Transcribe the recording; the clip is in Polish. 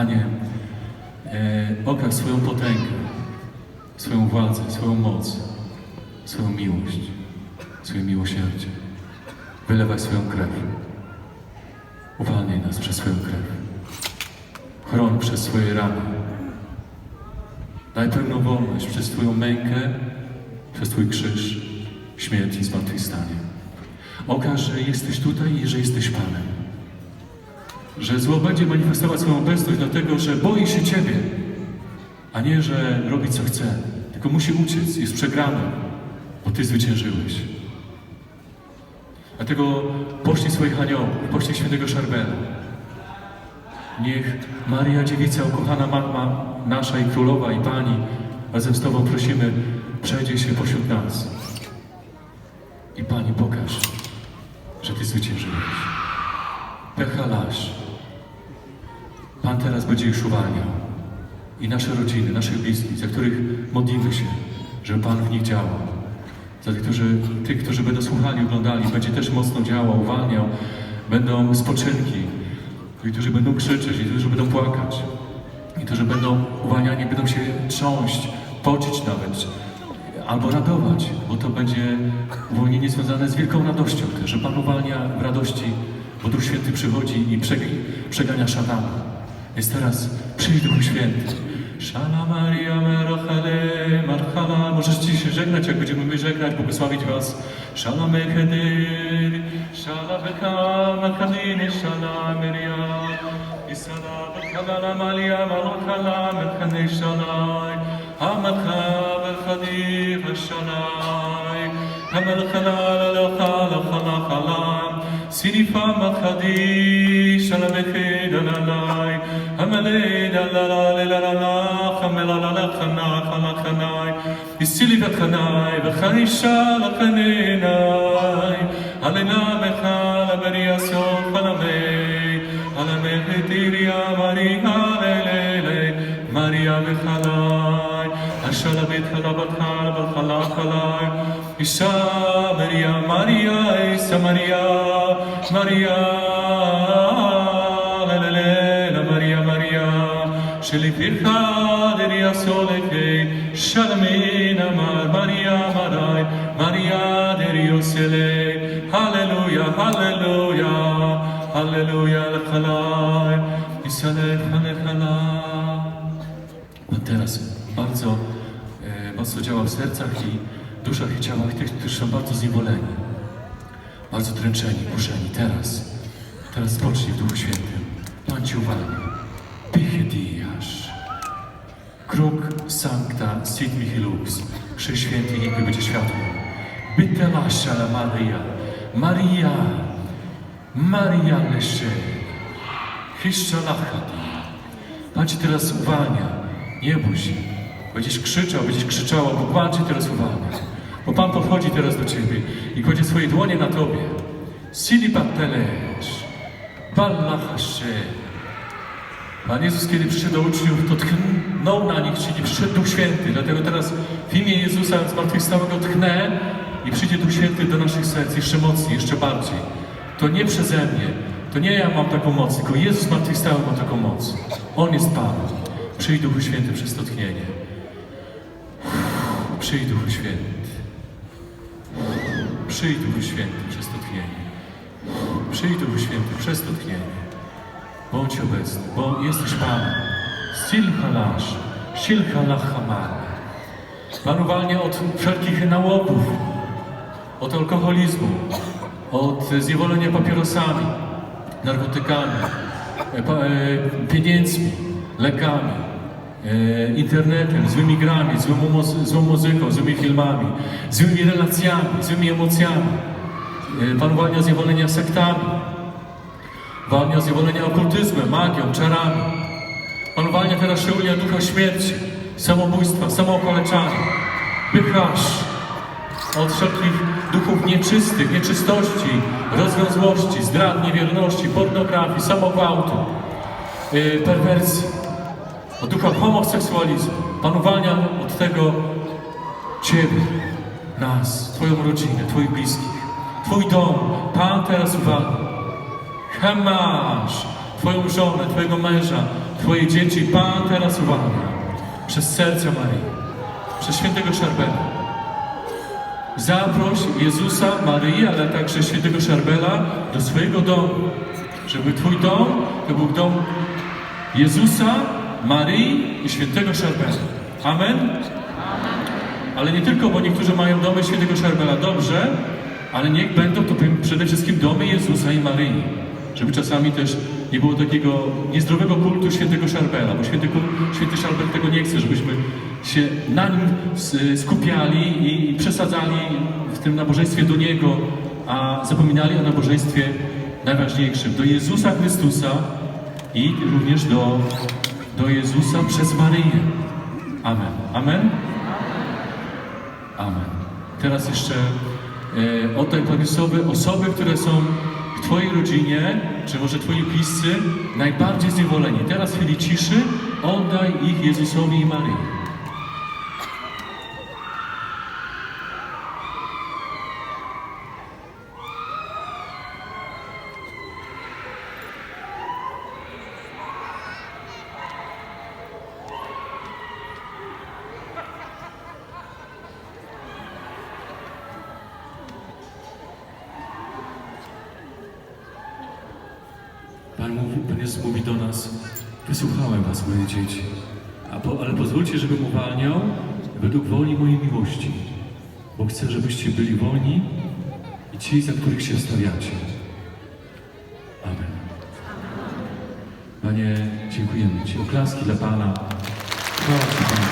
Panie, e, okaż swoją potęgę, swoją władzę, swoją moc, swoją miłość, swoje miłosierdzie. Wylewaj swoją krew. Uwalniaj nas przez swoją krew. Chroń przez swoje rany. Daj pełną wolność przez Twoją mękę, przez Twój krzyż, śmierć i zmartwychwstanie. Okaż, że jesteś tutaj i że jesteś Panem. Że zło będzie manifestować swoją obecność dlatego, że boi się Ciebie, a nie, że robi co chce. Tylko musi uciec, jest przegrany, bo Ty zwyciężyłeś. Dlatego poślij swoich aniołów, poślij świętego Szarbela. Niech Maria Dziewica, ukochana Matma nasza i Królowa i Pani, razem z Tobą prosimy, przejdzie się pośród nas. I Pani pokaż, że Ty zwyciężyłeś. Pechalasz. Będzie uwalniał. I nasze rodziny, naszych bliskich, za których modlimy się, żeby Pan w nich działał. Za tych, którzy, tych, którzy będą słuchali, oglądali, będzie też mocno działał, uwalniał. Będą spoczynki, i którzy będą krzyczeć, i którzy będą płakać, i którzy będą uwalniani, będą się trząść, pocić nawet, albo radować, bo to będzie uwolnienie związane z wielką radością że Pan uwalnia w radości, bo Duch Święty przychodzi i przeg- przegania szatana. Więc teraz przyjdź Duchu Święty. Szala Maria Merachale Marchala. Możesz ci się żegnać, jak będziemy my żegnać, błogosławić was. Szala Mechedyr, Szala Beka Mechadiny, Szala Maria. I Szala Bekala Maria Marachala Mechany Szalaj. Hamacha Bechadir Szalaj. Hamelchala Lachala Chala Chala. Sinifa Machadi Shalom Echidalai Hamele la la la la la la Hamela la la Chana Chana Chanai Isili vet Maria lelele Maria v'chalai Ashala v'thala v'chal v'chala chalai Maria Maria Isa Maria Maria Shelificha Deria Soleke Shalomina Mar Maria Marai Maria Derio Sele Hallelujah Hallelujah Hallelujah Lechalai Isale Chalai Pan teraz bardzo, e, mocno działa w sercach i duszach i ciałach tych, którzy są bardzo zniewoleni, bardzo dręczeni, kuszeni. Teraz, teraz spocznij w Duchu Świętym. Pan Ci. Pychidiasz. Kruk Sancta Sit Mihi Lux. Krzyż Święty i będzie światło. Bytelasza la Maria. Maria. Maria Lesze. Hiszczalachadi. Pan Cię teraz uwalnia. Nie bój się. Będziesz krzyczał, będziesz krzyczała, bo Pan Cię teraz uwalnia. Bo Pan podchodzi teraz do Ciebie i kładzie swoje dłonie na Tobie. Sili Patelesz. Balla Hashem. Pan Jezus, kiedy przyszedł do uczniów, to tchnął na nich, czyli przyszedł Duch Święty. Dlatego teraz w imię Jezusa zmartwychwstałego tchnę i przyjdzie Duch Święty do naszych serc jeszcze mocniej, jeszcze bardziej. To nie przeze mnie, to nie ja mam taką moc, tylko Jezus zmartwychwstały ma taką moc. On jest Pan. Przyjdź Duchu Święty przez to tchnienie. Przyjdź Duchu Święty. Przyjdź Duchu Święty przez to tchnienie. Przyjdź Duchu Święty przez to tchnienie. Bądź obecny, bo jesteś Panem. Silhalasz, silhalachamar. Pan uwalnia od wszelkich nałogów, od alkoholizmu, od zniewolenia papierosami, narkotykami, e, e, pieniędzmi, lekami, e, internetem, złymi grami, złą, złą muzyką, złymi filmami, złymi relacjami, złymi emocjami. Pan uwalnia zniewolenia sektami, uwalnia zniewolenia okultyzmem, magią, czarami. Pan uwalnia teraz szczególnie ducha śmierci, samobójstwa, samookaleczania, pychasz od wszelkich duchów nieczystych, nieczystości, rozwiązłości, zdrad, niewierności, pornografii, samogwałtu, yy, perwersji, od ducha homoseksualizmu. Pan uwalnia od tego Ciebie, nas, Twoją rodzinę, Twoich bliskich, Twój dom. Pan teraz uwalnia. Hemasz, Twoją żonę, Twojego męża, Twoje dzieci Pan teraz uwalnia. Przez serce Maryi, przez świętego Szarbela. Zaproś Jezusa, Maryję, ale także świętego Szarbela do swojego domu. Żeby Twój dom to był dom Jezusa, Maryi i świętego Szarbela. Amen? Ale nie tylko, bo niektórzy mają domy świętego Szarbela. Dobrze, ale niech będą to przede wszystkim domy Jezusa i Maryi. Żeby czasami też nie było takiego niezdrowego kultu świętego Szarbela, bo święty, święty Szarbel tego nie chce, żebyśmy się na nim skupiali i przesadzali w tym nabożeństwie do Niego, a zapominali o nabożeństwie najważniejszym, do Jezusa Chrystusa i również do, do Jezusa przez Maryję. Amen. Amen? Amen. Teraz jeszcze e, oddaj sobie osoby, które są Twojej rodzinie, czy może Twoi bliscy, najbardziej zniewoleni. Teraz w chwili ciszy oddaj ich Jezusowi i Maryi. Pan, mówi, Pan Jezus mówi do nas, wysłuchałem Was, moje dzieci, po, ale pozwólcie, żebym uwalniał według woli mojej miłości, bo chcę, żebyście byli wolni i ci, za których się wstawiacie. Amen. Panie, dziękujemy Ci. Oklaski dla Pana. Chwała Ci, Panie.